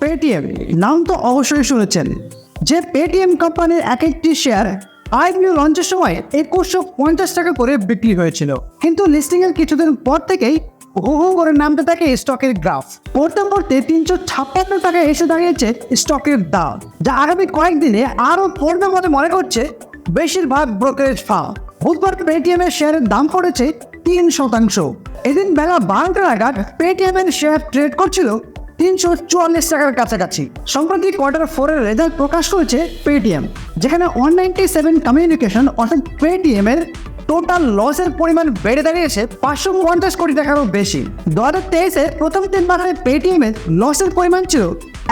Paytm নাম তো অবশ্যই শুনেছেন। যে পেটিএম কোম্পানির এক একটি শেয়ার আইপিও লঞ্চের সময় একুশশো পঞ্চাশ টাকা করে বিক্রি হয়েছিল। কিন্তু লিস্টিং এর কিছুদিন পর থেকেই হু হু করে নামতে থাকে স্টকের গ্রাফ পড়তে পড়তে তিনশো ছাপ্পান্ন টাকা এসে দাঁড়িয়েছে স্টকের দাম, যা আগামী কয়েকদিনে আরও পড়বে বলে মনে করছে বেশিরভাগ ব্রোকারেজ ফার্ম বুধবার পেটিএম এর শেয়ারের দাম পড়েছে তিন শতাংশ। এদিন বেলা বারোটা নাগাদ পেটিএম এর শেয়ার ট্রেড করছিল তিনশো চুয়াল্লিশ টাকার কাছাকাছি। সম্প্রতি কোয়ার্টার ফোরের রেজাল্ট প্রকাশ করেছে পেটিএম যেখানে ওয়ান নাইনটি সেভেন কমিউনিকেশন অর্থাৎ পেটিএম এর টোটাল লসের পরিমাণ বেড়ে দাঁড়িয়েছে পাঁচশো পঞ্চাশ কোটি টাকারও বেশি। দু হাজার তেইশে প্রথম তিন মাসে পেটিএম এর লসের পরিমাণ ছিল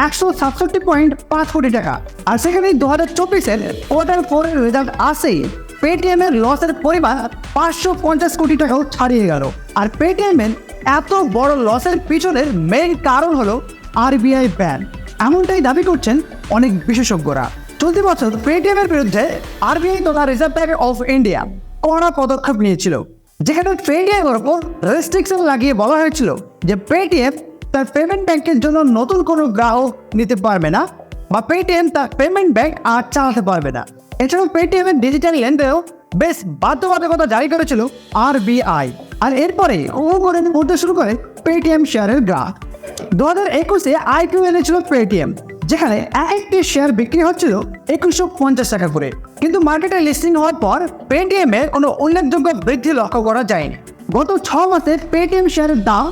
একশো সাতষট্টি পয়েন্ট পাঁচ কোটি টাকা। আর সেখানে দু হাজার চব্বিশের কোয়ার্টার ফোরের রেজাল্ট আসেই পেটিএম এর লসের পরিমাণ পাঁচশো পঞ্চাশ কোটি টাকাও ছাড়িয়ে গেল। আর পেটিএম এর এত বড় লসের পিছনের মেইন কারণ হলো আরবিআই ব্যান এমনটাই দাবি করছেন অনেক বিশেষজ্ঞরা। চলতি বছর পেটিএম এর বিরুদ্ধে আরবিআই তথা রিজার্ভ ব্যাংক অফ ইন্ডিয়া কড়া পদক্ষেপ নিয়েছিল। যেখানে পেটিএম এর উপর রেস্ট্রিকশন লাগিয়ে বলা হয়েছিল যে পেটিএম তার পেমেন্ট ব্যাংকের জন্য নতুন কোনো গ্রাহক নিতে পারবে না বা পেটিএম তার পেমেন্ট ব্যাংক আর চালাতে পারবে না। এছাড়াও পেটিএম এর ডিজিটাল লেনদেনেও বেশ বাধ্যবাধকতা জারি করেছিল আরবিআই আর এরপরে ও করে পড়তে শুরু করে পেটিএম শেয়ারের গ্রাহক দু হাজার একুশে আইপিও এনেছিল পেটিএম যেখানে একটি শেয়ার বিক্রি হচ্ছিল একুশশো পঞ্চাশ টাকা করে। কিন্তু মার্কেটে লিস্টিং হওয়ার পর পেটিএম এর কোনো উল্লেখযোগ্য বৃদ্ধি লক্ষ্য করা যায়নি। গত ছ মাসে পেটিএম শেয়ারের দাম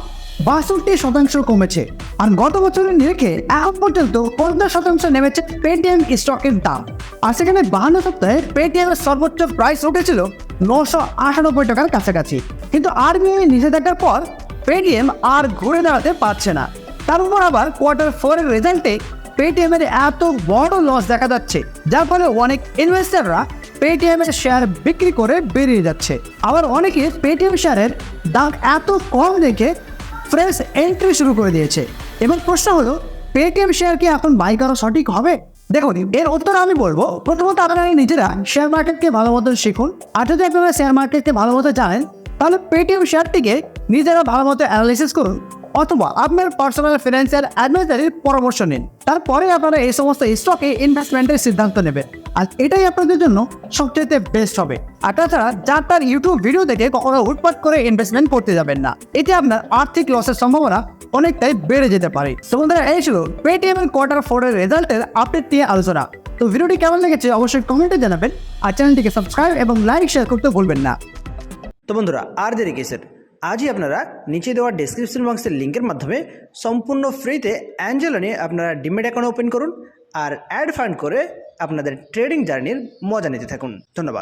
বাষট্টি শতাংশ কমেছে। আর গত বছরের নিরিখে এখন পর্যন্ত পঞ্চাশ শতাংশ নেমেছে পেটিএম স্টকের দাম। আর সেখানে বাহান্ন সপ্তাহে পেটিএম এর সর্বোচ্চ প্রাইস উঠেছিল নশো আটানব্বই টাকার কাছাকাছি। কিন্তু আরবিআই নিষেধাজ্ঞার পর পেটিএম আর ঘুরে দাঁড়াতে পারছে না। তার উপর আবার কোয়ার্টার ফোরের রেজাল্টে পেটিএম এর এত বড় লস দেখা যাচ্ছে, যার ফলে অনেক ইনভেস্টাররা পেটিএম এর শেয়ার বিক্রি করে বেরিয়ে যাচ্ছে। আবার অনেকে পেটিএম শেয়ারের দাম এত কম দেখে ফ্রেশ এন্ট্রি শুরু করে দিয়েছে। এবং প্রশ্ন হলো পেটিএম শেয়ার কি এখন বাই করা সঠিক হবে? দেখুন, এর উত্তর আমি বলব। প্রথমত আপনারা নিজেরা শেয়ার মার্কেটকে ভালো মতো শিখুন। আর যদি আপনারা শেয়ার মার্কেটকে ভালো মতো জানেন, তাহলে পেটিএম শেয়ারটিকে নিজেরা ভালো মতো অ্যানালিসিস করুন। অথবা আপনার পার্সোনাল ফিনান্সিয়াল অ্যাডভাইজারির পরামর্শ নিন। তারপরে আপনারা এই সমস্ত স্টকে ইনভেস্টমেন্টের সিদ্ধান্ত নেবেন। আর এটাই আপনাদের জন্য সবচেয়ে বেস্ট হবে। আর তাছাড়া যার তার ইউটিউব ভিডিও দেখে কখনো উৎপাত করে ইনভেস্টমেন্ট করতে যাবেন না। এতে আপনার আর্থিক লসের সম্ভাবনা অনেকটাই বেড়ে যেতে পারে। তো এই ছিল পেটিএম কোয়ার্টার ফোরের রেজাল্টের আপডেট নিয়ে আলোচনা। তো ভিডিওটি কেমন লেগেছে অবশ্যই কমেন্টে জানাবেন। আর চ্যানেলটিকে সাবস্ক্রাইব এবং লাইক শেয়ার করতে ভুলবেন না। তো বন্ধুরা, আর দেরি কিসের? আজই আপনারা নিচে দেওয়া ডেসক্রিপশন বক্সের লিঙ্কের মাধ্যমে সম্পূর্ণ ফ্রিতে অ্যাঞ্জেলো নিয়ে আপনারা ডিমেট অ্যাকাউন্ট ওপেন করুন আর অ্যাড ফান্ড করে আপনাদের ট্রেডিং জার্নির মজা নিতে থাকুন। ধন্যবাদ।